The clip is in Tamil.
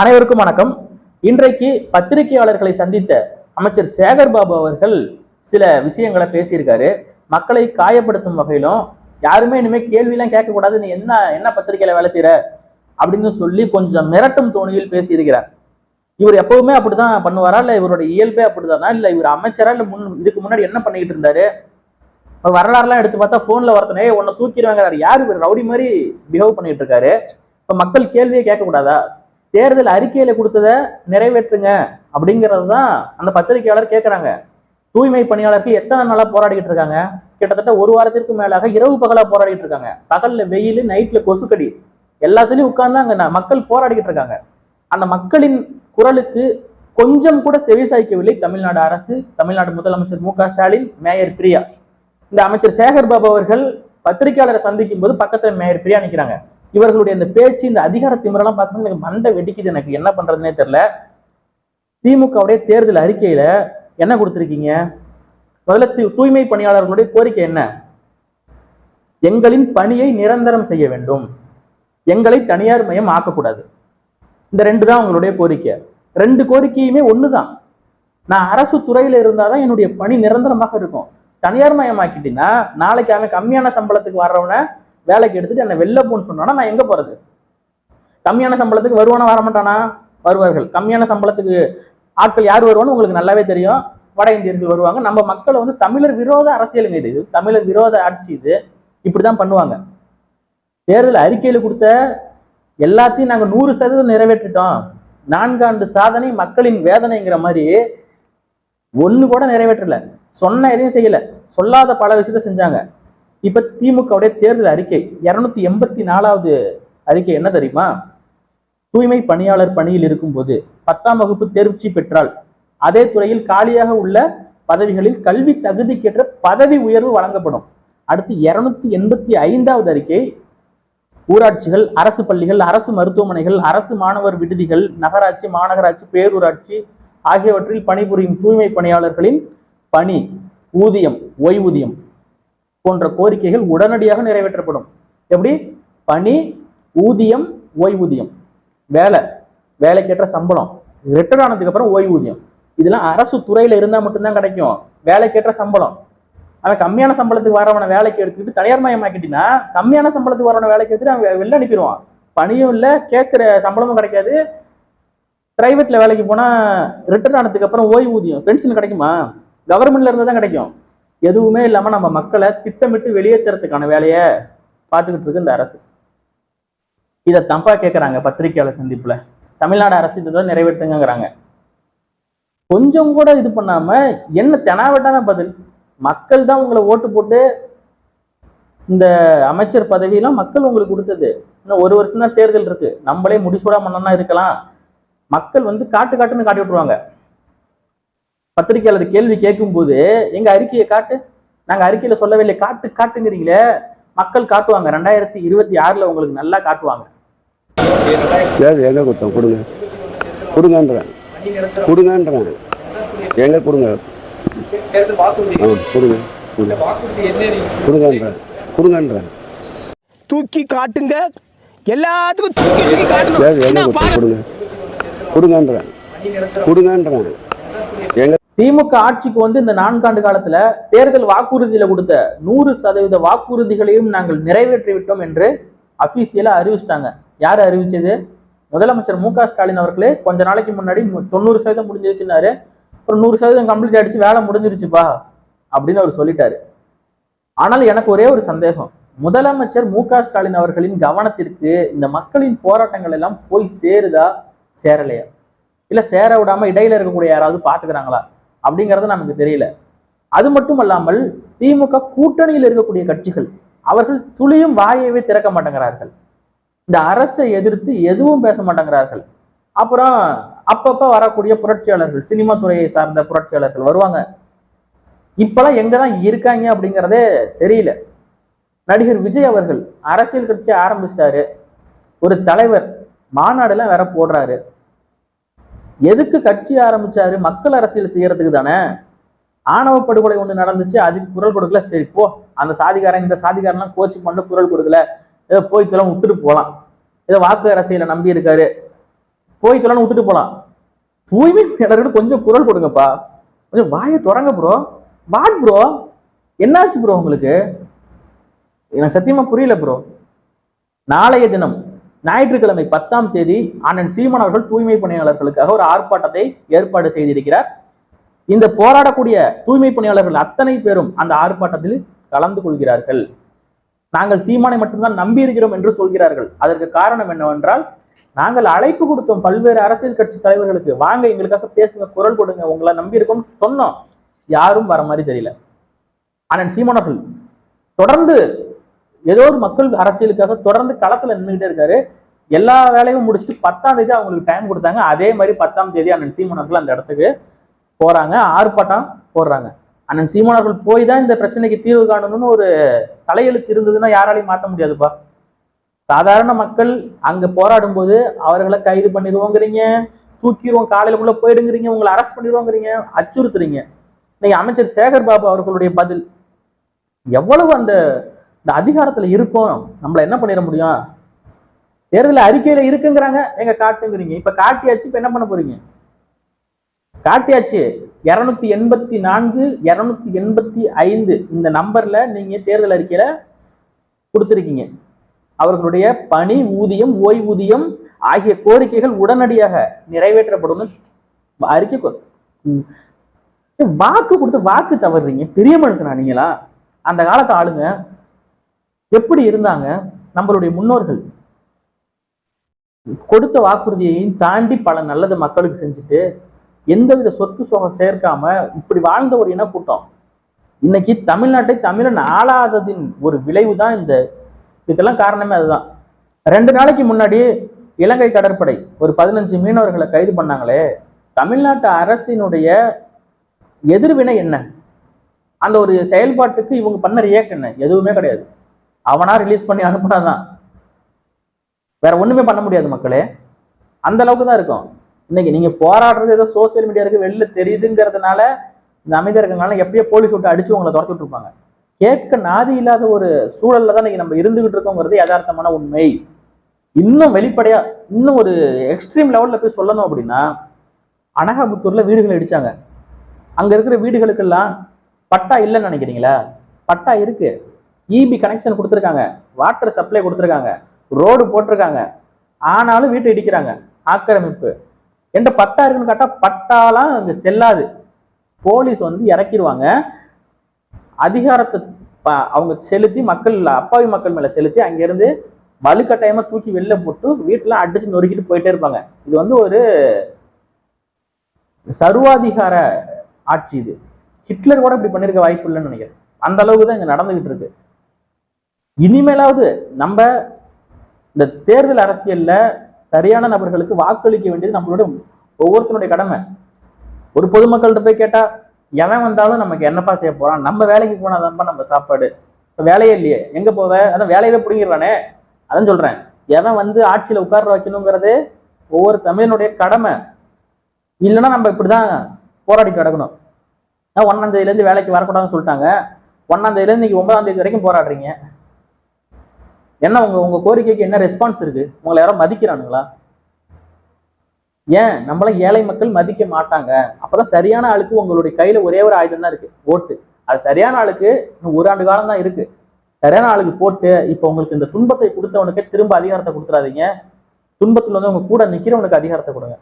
அனைவருக்கும் வணக்கம். இன்றைக்கு பத்திரிகையாளர்களை சந்தித்த அமைச்சர் சேகர் பாபு அவர்கள் சில விஷயங்களை பேசியிருக்காரு. மக்களை காயப்படுத்தும் வகையிலும் யாருமே இனிமே கேள்வியெல்லாம் கேட்கக்கூடாது நீ என்ன என்ன பத்திரிகையில வேலை செய்யற அப்படின்னு சொல்லி கொஞ்சம் மிரட்டும் தோணியில் பேசியிருக்கிறார். இவர் எப்பவுமே அப்படிதான் பண்ணுவாரா? இல்ல இவருடைய இயல்பே அப்படிதானா? இல்ல இவர் அமைச்சரா? இல்ல முன் இதுக்கு முன்னாடி என்ன பண்ணிக்கிட்டு இருந்தாரு? வரலாறுலாம் எடுத்து பார்த்தா போன்ல ஒருத்தனே உன்னை தூக்கிடுவாங்கிறாரு. யார் இவர்? ரவுடி மாதிரி பிஹேவ் பண்ணிட்டு இருக்காரு. இப்ப மக்கள் கேள்வியே கேட்கக்கூடாதா? தேர்தல் அறிக்கையில கொடுத்ததை நிறைவேற்றுங்க அப்படிங்கிறது தான் அந்த பத்திரிகையாளர் கேட்கறாங்க தூய்மை பணியாளர்கள் எத்தனை நாளா போராடிக்கிட்டு இருக்காங்க? கிட்டத்தட்ட ஒரு வாரத்திற்கு மேலாக இரவு பகலா போராடிக்கிட்டு இருக்காங்க. பகல்ல வெயில் நைட்ல கொசுக்கடி. எல்லாத்துலயும் உட்கார்ந்து அங்க மக்கள் போராடிக்கிட்டு இருக்காங்க. அந்த மக்களின் குரலுக்கு கொஞ்சம் கூட செவிசாய்க்கவில்லை தமிழ்நாடு அரசு தமிழ்நாடு முதலமைச்சர் மு ஸ்டாலின் மேயர் பிரியா. இந்த அமைச்சர் சேகர் பாபு அவர்கள் பத்திரிகையாளரை சந்திக்கும் போது பக்கத்துல மேயர் பிரியா நிக்கிறாங்க. இவர்களுடைய இந்த பேச்சு இந்த அதிகார திமிரெல்லாம் பார்க்கும்போது எனக்கு மண்டை வெடிக்குது எனக்கு. என்ன பண்றதுனே தெரியல. திமுகவுடைய தேர்தல் அறிக்கையில என்ன கொடுத்திருக்கீங்க? முதல்ல தூய்மை பணியாளர்களுடைய கோரிக்கை என்ன? எங்களின் பணியை நிரந்தரம் செய்ய வேண்டும். எங்களை தனியார் மயம் ஆக்கக்கூடாது. இந்த ரெண்டு தான் உங்களுடைய கோரிக்கை. ரெண்டு கோரிக்கையுமே ஒண்ணுதான். நான் அரசு துறையில இருந்தாதான் என்னுடைய பணி நிரந்தரமாக இருக்கும். தனியார் மயமாக்கிட்டீங்கன்னா நாளைக்கு அவன் கம்மியான சம்பளத்துக்கு வர்றவனை வேலைக்கு எடுத்துட்டு என்ன வெளில போன்னு சொன்னானா நான் எங்க போறது? கம்மியான சம்பளத்துக்கு வருவானா வரமாட்டானா? வருவார்கள். கம்மியான சம்பளத்துக்கு ஆட்கள் யார் வருவான்னு உங்களுக்கு நல்லாவே தெரியும். வட இந்தியர்கள் வருவாங்க. நம்ம மக்களை வந்து தமிழர் விரோத அரசியலுங்க இது. இது தமிழர் விரோத ஆட்சி இது. இப்படிதான் பண்ணுவாங்க. தேர்தல் அறிக்கையில கொடுத்த எல்லாத்தையும் நாங்க நூறு சதவீதம் நிறைவேற்றிட்டோம். நான்காண்டு சாதனை மக்களின் வேதனைங்கிற மாதிரி ஒண்ணு கூட நிறைவேற்றல. சொன்ன எதையும் செய்யல. சொல்லாத பல விஷயத்த செஞ்சாங்க. இப்ப திமுகவுடைய தேர்தல் அறிக்கை இருநூத்தி எண்பத்தி நாலாவது அறிக்கை என்ன தெரியுமா? தூய்மை பணியாளர் பணியில் இருக்கும்போது பத்தாம் வகுப்பு தேர்ச்சி பெற்றால் அதே துறையில் காலியாக உள்ள பதவிகளில் கல்வி தகுதிக்கேற்ற பதவி உயர்வு வழங்கப்படும். அடுத்து இருநூத்தி எண்பத்தி ஐந்தாவது அறிக்கை ஊராட்சிகள் அரசு பள்ளிகள் அரசு மருத்துவமனைகள் அரசு மாணவர் விடுதிகள் நகராட்சி மாநகராட்சி பேரூராட்சி ஆகியவற்றில் பணிபுரியும் தூய்மை பணியாளர்களின் பணி ஊதியம் ஓய்வூதியம் போன்ற கோரிக்கைகள் உடனடியாக நிறைவேற்றப்படும். எப்படி? பணி ஊதியம் ஓய்வூதியம். வேலை வேலைக்கேற்ற சம்பளம். ரிட்டர்ன் ஆனதுக்கு அப்புறம் ஓய்வூதியம். இதெல்லாம் அரசு துறையில இருந்தா மட்டும்தான் கிடைக்கும். வேலைக்கேற்ற சம்பளம். ஆனா கம்மியான சம்பளத்துக்கு வரவன வேலைக்கு எடுத்துக்கிட்டு தனியார் மயமாக்கிட்டீங்கன்னா கம்மியான சம்பளத்துக்கு வரவன வேலைக்கு எடுத்துட்டு அவன் வெளில அனுப்பிடுவான். பணியும் இல்லை கேட்குற சம்பளமும் கிடைக்காது. பிரைவேட்ல வேலைக்கு போனா ரிட்டர்ன் ஆனதுக்கு அப்புறம் ஓய்வூதியம் பென்ஷன் கிடைக்குமா? கவர்மெண்ட்ல இருந்து தான் கிடைக்கும். எதுவுமே இல்லாம நம்ம மக்களை திட்டமிட்டு வெளியேற்றுறதுக்கான வேலையை பார்த்துக்கிட்டு இருக்கு இந்த அரசு. இதை தம்பா கேட்கறாங்க பத்திரிகையாளர் சந்திப்புல. தமிழ்நாடு அரசு இதுதான் நிறைவேற்றுங்கிறாங்க கொஞ்சம் கூட இது பண்ணாம என்ன தெனாவட்டான பதில்? மக்கள் தான் உங்களை ஓட்டு போட்டு இந்த அமைச்சர் பதவியெல்லாம் மக்கள் உங்களுக்கு கொடுத்தது. இன்னும் ஒரு வருஷம் தான் தேர்தல் இருக்கு. நம்மளே முடிசூடா மன்னனா இருக்கலாம். மக்கள் வந்து காட்டு காட்டுன்னு காட்டி விட்டுருவாங்க. பத்திரிகையாளர் கேள்வி கேட்கும்போது எங்க அறிக்கையை காட்டு? நாங்க அறிக்கையில சொல்லவே இல்லை காட்டு காட்டுங்கிறீங்களே. மக்கள் காட்டுவாங்க. ரெண்டாயிரத்தி இருபத்தி ஆறுல உங்களுக்கு நல்லா காட்டுவாங்க. எங்கே கொடுத்தோம் கொடுங்க. கொடுங்கன்றேன். கொடுங்கன்றேன். எங்கே கொடுங்க? கொடுங்க. கொடுங்க. கொடுங்கன்றேன். கொடுங்கன்றேன். தூக்கி காட்டுங்க. எல்லாத்துக்கும் தூக்கி தூக்கி காட்டுங்க கொடுங்க. கொடுங்கன்றேன். கொடுங்கன்றேன். திமுக ஆட்சிக்கு வந்து இந்த நான்காண்டு காலத்துல தேர்தல் வாக்குறுதியில கொடுத்த நூறு சதவீத வாக்குறுதிகளையும் நாங்கள் நிறைவேற்றி விட்டோம் என்று அபிஷியலா அறிவிச்சிட்டாங்க. யார் அறிவிச்சது? முதலமைச்சர் மு க ஸ்டாலின் அவர்களே. கொஞ்ச நாளைக்கு முன்னாடி தொண்ணூறு சதவீதம் முடிஞ்சிருச்சுனாரு ஒரு நூறு சதவீதம் கம்ப்ளீட் ஆயிடுச்சு வேலை முடிஞ்சிருச்சுப்பா அப்படின்னு அவர் சொல்லிட்டாரு. ஆனால் எனக்கு ஒரே ஒரு சந்தேகம். முதலமைச்சர் மு க ஸ்டாலின் அவர்களின் கவனத்திற்கு இந்த மக்களின் போராட்டங்கள் எல்லாம் போய் சேருதா சேரலையா? இல்ல சேர விடாம இடையில இருக்கக்கூடிய யாராவது பாத்துக்கிறாங்களா? அப்படிங்கிறது நமக்கு தெரியல. அது மட்டும் அல்லாமல் திமுக கூட்டணியில் இருக்கக்கூடிய கட்சிகள் அவர்கள் துளியும் வாயவே திறக்க மாட்டேங்கிறார்கள். இந்த அரசை எதிர்த்து எதுவும் பேச மாட்டேங்கிறார்கள். அப்புறம் அப்பப்போ வரக்கூடிய புரட்சியாளர்கள் சினிமா துறையை சார்ந்த புரட்சியாளர்கள் வருவாங்க. இப்பெல்லாம் எங்கதான் இருக்காங்க அப்படிங்கிறதே தெரியல. நடிகர் விஜய் அவர்கள் அரசியல் கட்சி ஆரம்பிச்சிட்டாரு. ஒரு தலைவர் மாநாடுலாம் வேற போடுறாரு. எதுக்கு கட்சி ஆரம்பிச்சாரு? மக்கள் அரசியல் செய்யறதுக்கு தானே? ஆணவ படுகொலை ஒண்ணு நடந்துச்சு அதுக்கு குரல் கொடுக்கல. சரி போ. அந்த சாதிகாரன் இந்த சாதிகாரன்லாம் கோச்சு பண்ண குரல் கொடுக்கல. ஏதோ போய் தொலை விட்டுட்டு போலாம். ஏதோ வாக்கு அரசியலை நம்பி இருக்காரு. போய் தொலைன்னு விட்டுட்டு போலாம். தூய்மை பணியாளர்கள் கொஞ்சம் குரல் கொடுங்கப்பா. கொஞ்சம் வாயை தொடங்க ப்ரோ வாட் ப்ரோ என்னாச்சு ப்ரோ உங்களுக்கு? எனக்கு சத்தியமா புரியல ப்ரோ நாளைய தினம் ஞாயிற்றுக்கிழமை பத்தாம் தேதி அண்ணன் சீமான் அவர்கள் தூய்மை பணியாளர்களுக்காக ஒரு ஆர்ப்பாட்டத்தை ஏற்பாடு செய்திருக்கிறார். இந்த போராடக்கூடிய தூய்மை பணியாளர்கள் அத்தனை பேரும் அந்த ஆர்ப்பாட்டத்தில் கலந்து கொள்கிறார்கள். நாங்கள் சீமானை மட்டும்தான் நம்பி இருக்கிறோம் என்று சொல்கிறார்கள். அதற்கு காரணம் என்னவென்றால் நாங்கள் அழைப்பு கொடுத்தோம் பல்வேறு அரசியல் கட்சி தலைவர்களுக்கு. வாங்க எங்களுக்காக பேசுங்க குரல் கொடுங்க உங்களை நம்பி இருக்கோம் சொன்னோம். யாரும் வர மாதிரி தெரியல. அண்ணன் சீமான் அவர்கள் தொடர்ந்து ஏதோ ஒரு மக்கள் அரசியலுக்காக தொடர்ந்து களத்துல நின்றுகிட்டே இருக்காரு. எல்லா வேலையும் முடிச்சுட்டு பத்தாம் தேதி அவங்களுக்கு டைம் கொடுத்தாங்க. அதே மாதிரி பத்தாம் தேதி அண்ணன் சீமான் அந்த இடத்துக்கு போறாங்க. ஆர்ப்பாட்டம் போடுறாங்க. அண்ணன் சீமான் போய் தான் இந்த பிரச்சனைக்கு தீர்வு காணணும்னு ஒரு தலையெழுத்து இருந்ததுன்னா யாராலையும் மாற்ற முடியாதுப்பா. சாதாரண மக்கள் அங்க போராடும் போது அவர்களை கைது பண்ணிடுவோங்கிறீங்க தூக்கிடுவோம் காலையில போயிடுங்கிறீங்க உங்களை அரெஸ்ட் பண்ணிடுவோங்கிறீங்க அச்சுறுத்துறீங்க. இன்னைக்கு அமைச்சர் சேகர் பாபு அவர்களுடைய பதில் எவ்வளவு அந்த இந்த அதிகாரத்துல இருக்கும். நம்மளை என்ன பண்ணிட முடியும்? தேர்தல் அறிக்கையில இருக்குங்கிறாங்க. எங்க காட்டுங்கிறீங்க. இப்ப காட்டியாச்சு இப்ப என்ன பண்ண போறீங்க? காட்டியாச்சு. இருநூத்தி எண்பத்தி நான்கு இருநூத்தி எண்பத்தி ஐந்து. இந்த நம்பர்ல நீங்க தேர்தல் அறிக்கையில கொடுத்துருக்கீங்க. அவர்களுடைய பணி ஊதியம் ஓய்வூதியம் ஆகிய கோரிக்கைகள் உடனடியாக நிறைவேற்றப்படும் அறிக்கை வாக்கு கொடுத்து வாக்கு தவறுறீங்க. பெரிய மனுஷனா நீங்களா? அந்த காலத்து ஆளுங்க எப்படி இருந்தாங்க? நம்மளுடைய முன்னோர்கள். கொடுத்த வாக்குறுதியையும் தாண்டி பல நல்லது மக்களுக்கு செஞ்சுட்டு எந்தவித சொத்து சுகம் சேர்க்காம இப்படி வாழ்ந்த ஒரு இனக்கூட்டம். இன்னைக்கு தமிழ்நாட்டை தமிழன் ஆளாததின் ஒரு விளைவு தான் இந்த இதுக்கெல்லாம் காரணமே அதுதான். ரெண்டு நாளைக்கு முன்னாடி இலங்கை கடற்படை ஒரு பதினஞ்சு மீனவர்களை கைது பண்ணாங்களே தமிழ்நாட்டு அரசினுடைய எதிர்வினை என்ன? அந்த ஒரு செயல்பாட்டுக்கு இவங்க பண்ண ரியாக்ட் என்ன? எதுவுமே கிடையாது. அவனா ரிலீஸ் பண்ணி அனுப்புனாதான். வேற ஒண்ணுமே பண்ண முடியாது மக்களே. அந்த அளவுக்கு தான் இருக்கும். இன்னைக்கு நீங்க போராடுறது ஏதோ சோசியல் மீடியாவுக்கு வெளில தெரியுதுங்கிறதுனால இந்த அமைதியா இருக்கிறதுனால எப்பயோ போலீஸ் விட்டு அடிச்சு உங்களை துரத்தி விட்டுருப்பாங்க கேட்க நாதி இல்லாத ஒரு சூழல்ல தான் இன்னைக்கு நம்ம இருந்துகிட்டு இருக்கோங்கிறது யதார்த்தமான உண்மை. இன்னும் வெளிப்படையா இன்னும் ஒரு எக்ஸ்ட்ரீம் லெவல்ல போய் சொல்லணும் அப்படின்னா அனகாபுத்தூர்ல வீடுகளை இடிச்சாங்க. அங்க இருக்கிற வீடுகளுக்கெல்லாம் பட்டா இல்லைன்னு நினைக்கிறீங்களா? பட்டா இருக்கு. இபி கனெக்ஷன் கொடுத்துருக்காங்க. வாட்டர் சப்ளை கொடுத்துருக்காங்க. ரோடு போட்டிருக்காங்க. ஆனாலும் வீட்டை இடிக்கிறாங்க. ஆக்கிரமிப்பு. என்ற பட்டா இருக்குன்னு கேட்டா பட்டாலாம் அங்கே செல்லாது. போலீஸ் வந்து இறக்கிடுவாங்க. அதிகாரத்தை அவங்க செலுத்தி மக்கள் அப்பாவி மக்கள் மேல செலுத்தி அங்கேருந்து வலுக்கட்டாயமாக தூக்கி வெளில போட்டு வீட்டுல அடிச்சு நொறுக்கிட்டு போயிட்டே இருப்பாங்க. இது வந்து ஒரு சர்வாதிகார ஆட்சி இது. ஹிட்லர் கூட இப்படி பண்ணிருக்க வாய்ப்பு இல்லைன்னு நினைக்கிறேன். அந்த அளவுக்கு தான் இங்க நடந்துகிட்டு இருக்கு. இனிமேலாவது நம்ம இந்த தேர்தல் அரசியல்ல சரியான நபர்களுக்கு வாக்களிக்க வேண்டியது நம்மளோட ஒவ்வொருத்தனுடைய கடமை. ஒரு பொதுமக்கள்கிட்ட போய் கேட்டா எவன் வந்தாலும் நமக்கு என்னப்பா செய்ய போறான்? நம்ம வேலைக்கு போனாதான்ப்பா நம்ம சாப்பாடு. இப்போ வேலையே இல்லையே. எங்க போவ? அதான் வேலையவே பிடிங்கிடுறானே அதான் சொல்றேன். எவன் வந்து ஆட்சியில உட்கார வைக்கணுங்கிறது ஒவ்வொரு தமிழனுடைய கடமை. இல்லைன்னா நம்ம இப்படிதான் போராடி கிடக்கணும். நான் ஒன்னாம் வேலைக்கு வரக்கூடாதுன்னு சொல்லிட்டாங்க. ஒன்னாம் தேதியில இருந்து இன்னைக்கு ஒன்பதாம் தேதி வரைக்கும் போராடுறீங்க. என்ன உங்க உங்க கோரிக்கைக்கு என்ன ரெஸ்பான்ஸ் இருக்கு? உங்களை யாரும் மதிக்கிறானுங்களா? ஏன்? நம்மள ஏழை மக்கள் மதிக்க மாட்டாங்க. அப்பதான் சரியான ஆளுக்கு உங்களுடைய கையில ஒரே ஒரு ஆயுதம் தான் இருக்கு ஓட்டு. அது சரியான ஆளுக்கு இன்னும் ஒரு ஆண்டு காலம் தான் இருக்கு. சரியான ஆளுக்கு போட்டு இப்போ உங்களுக்கு இந்த துன்பத்தை கொடுத்தவனுக்கு திரும்ப அதிகாரத்தை கொடுத்துடாதீங்க துன்பத்துல வந்து உங்க கூட நிக்கிறவனுக்கு அதிகாரத்தை கொடுங்க.